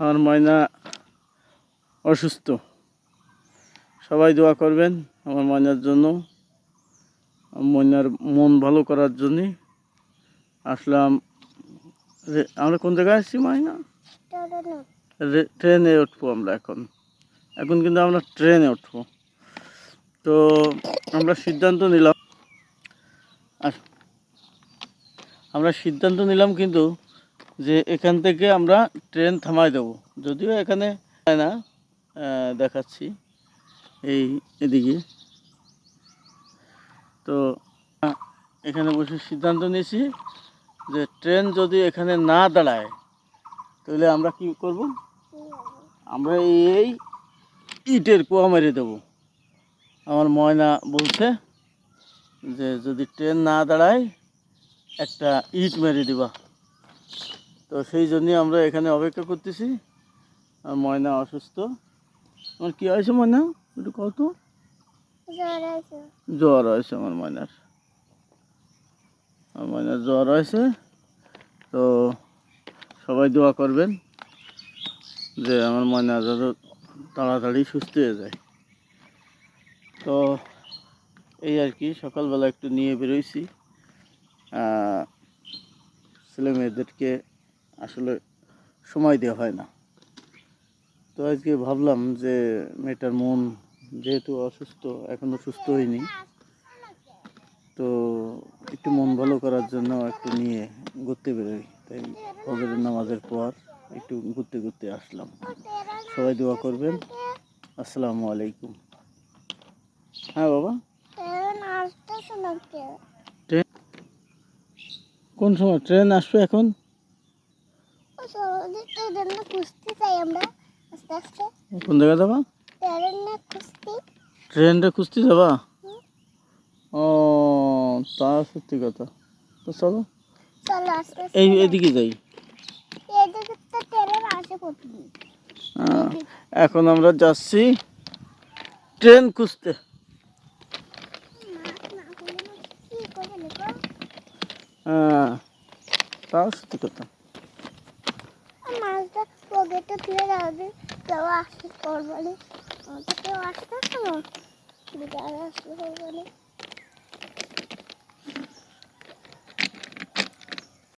আমার ময়না অসুস্থ। সবাই দোয়া করবেন আমার ময়নার জন্য ময়নার মন ভালো করার জন্যে। আসলাম আমরা কোন জায়গায় আসছি ময়না ট্রেনে উঠবো আমরা এখন। এখন কিন্তু আমরা ট্রেনে উঠবো। তো আমরা সিদ্ধান্ত নিলাম আমরা সিদ্ধান্ত নিলাম কিন্তু যে এখান থেকে আমরা ট্রেন থামাই দেবো। যদিও এখানে না দেখাচ্ছি এই এদিকে। তো, এখানে বসে সিদ্ধান্ত নিয়েছি যে ট্রেন যদি এখানে না দাঁড়ায়, তাহলে আমরা কি করব? আমরা এই ইটের কুয়া মেরে দেবো। আমার ময়না বলছে যে যদি ট্রেন না দাঁড়ায়, একটা ইট মেরে দিবা। তো সেই জন্যই আমরা এখানে অপেক্ষা করতেছি। আর ময়না অসুস্থ। আমার কি হয়েছে ময়না? একটু কত জ্বর হয়েছে। আমার ময়নার। আমার ময়নার জ্বর হয়েছে। তো সবাই দোয়া করবেন যে আমার ময়না যত তাড়াতাড়ি সুস্থ হয়ে যায়। তো এই আর কি সকালবেলা একটু নিয়ে বেরোইছি। ছেলে মেয়েদেরকে আসলে সময় দেওয়া হয় না। তো আজকে ভাবলাম যে মেয়েটার মন যেহেতু অসুস্থ এখনও সুস্থ হয়নি। তো একটু মন ভালো করার জন্য একটু নিয়ে ঘুরতে বেরোই। তাই ফজরের নামাজের পর একটু ঘুরতে ঘুরতে আসলাম। সবাই দোয়া করবেন। আসসালামু আলাইকুম। হ্যাঁ বাবা? ট্রেন কোন সময়? ট্রেন আসবে এখন? কুস্তি চাই আমরা আস্তে আস্তে। কোন জায়গায় যাবা? ট্রেন কুস্তি। ট্রেনটা খুঁজতে যাবা? ও তা সত্যি কথা। তো চলো। চলো আস্তে আস্তে এই এদিকে যাই। এদিকে তো ট্রেন আসে প্রতিদিন। এখন আমরা যাচ্ছি ট্রেন খুঁজতে হ্যাঁ তাও সত্যি কথা। পকেটে তুলে যাবে কেউ আসতে করব না তো কেউ আসতে, আসব। বিকালে আসতে করব না